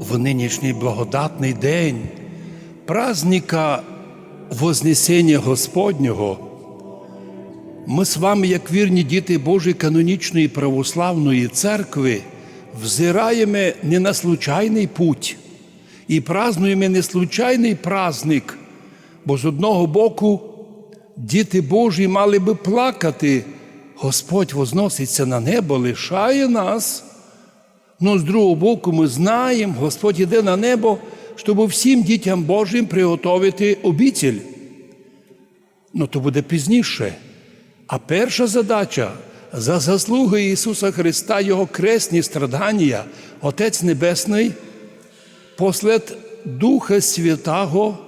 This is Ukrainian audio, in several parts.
в нинішній благодатний день праздника Вознесення Господнього, ми з вами, як вірні діти Божої канонічної православної церкви, взираємо не на случайний путь і празнуємо не случайний праздник, бо з одного боку діти Божі мали би плакати, Господь возноситься на небо, лишає нас. Ну, з другого боку, ми знаємо, Господь іде на небо, щоб всім дітям Божим приготовити обітель. Ну, то буде пізніше. А перша задача за заслуги Ісуса Христа, Його кресні страдання, Отець Небесний, послед Духа Святого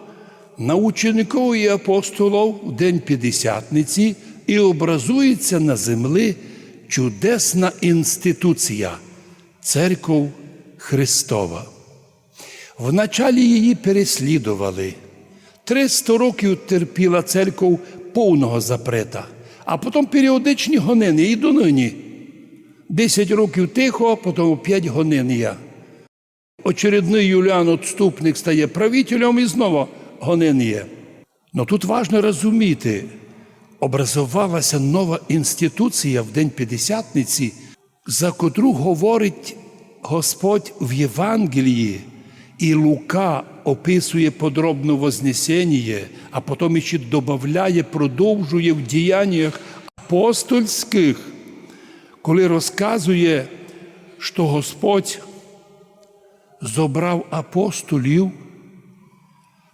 на учеників і апостолів в День П'ятдесятниці і образується на землі чудесна інституція Церков Христова. Вначалі її переслідували. Триста років терпіла церков повного запрета, а потім періодичні гонини і до нині. Десять років тихо, потім п'ять гониння. Очередний Юліан Отступник стає правителем і знову гониння. Но тут важно розуміти, образувалася нова інституція в День П'ятдесятниці, за котру говорить Господь в Євангелії, і Лука описує подробно Вознесення, а потім ще додає, продовжує в діяннях апостольських, коли розказує, що Господь зобрав апостолів,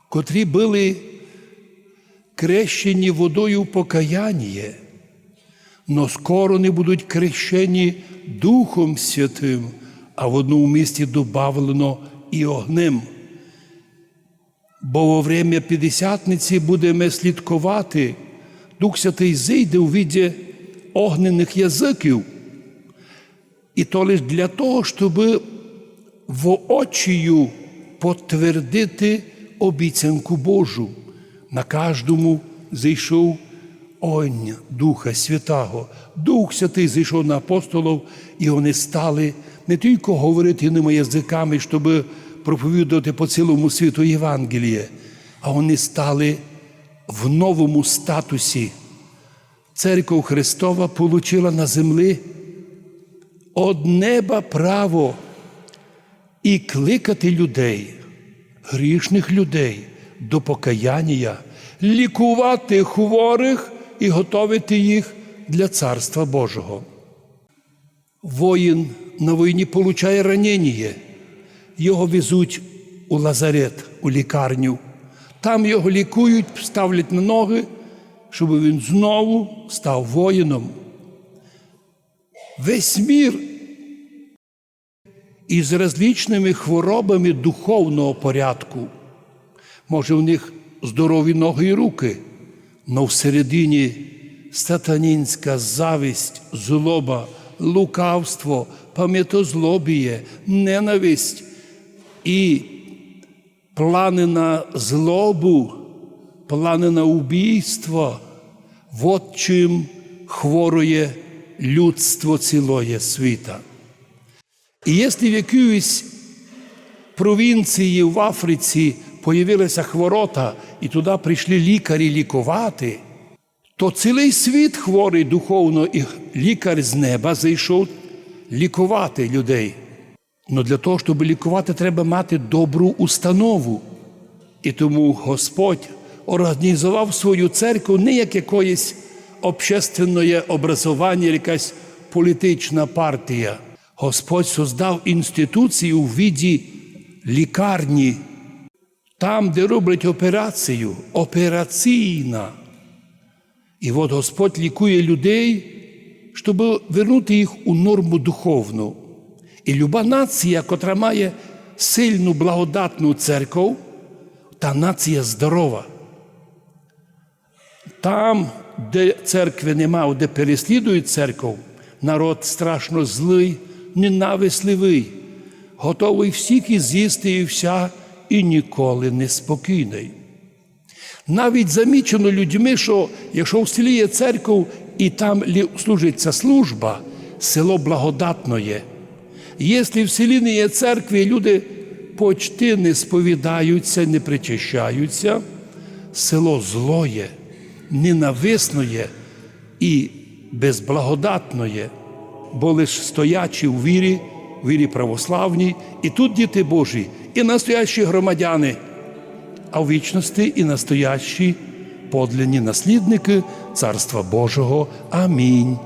котрі були крещені водою покаяння, но скоро не будуть крещені Духом Святим, а в одному місці добавлено і огнем. Бо во время П'ятдесятниці будемо слідкувати, Дух Святий зійде у віді огнених язиків. І то лише для того, щоб воочію потвердити обіцянку Божу. На кожному зайшов огонь Духа Святого. Дух Святий зайшов на апостолів, і вони стали не тільки говорити ними язиками, щоб проповідувати по цілому світу Євангеліє, а вони стали в новому статусі. Церква Христова получила на землі од неба право і кликати людей, грішних людей до покаяння, лікувати хворих і готовити їх для Царства Божого. Воїн на війні получає ранення, його везуть у лазарет, у лікарню. Там його лікують, ставлять на ноги, щоб він знову став воїном. Весь мір із различними хворобами духовного порядку. Може, у них здорові ноги і руки, але всередині сатанінська зависть, злоба, лукавство, пам'ятозлобіє, ненависть і плани на злобу, плани на убійство, от чим хворує людство цілої світа. І якщо в якійсь провінції в Африці появилася хворота, і туди прийшли лікарі лікувати, то цілий світ хворий духовно, і лікар з неба зайшов лікувати людей. Но для того, щоб лікувати, треба мати добру установу. І тому Господь організував свою церкву не як якоїсь общественне образування, якась політична партія. Господь создав інституцію у віді лікарні, там, де роблять операцію, операційна. І от Господь лікує людей, щоб вернути їх у норму духовну. І люба нація, котра має сильну благодатну церкву, та нація здорова. Там, де церкви нема, де переслідують церкву, народ страшно злий, ненависливий, готовий всіх і з'їсти і вся, і ніколи не спокійний. Навіть замічено людьми, що якщо в селі є церква і там служиться служба, село благодатно. Якщо в селі не є церкви, люди почти не сповідаються, не причащаються, село злоє, ненависноє і безблагодатноє, бо лиш стоячи у вірі, вірі православній, і тут діти Божі, і настоящі громадяни, а в вічності і настоящі подлинні наслідники Царства Божого. Амінь.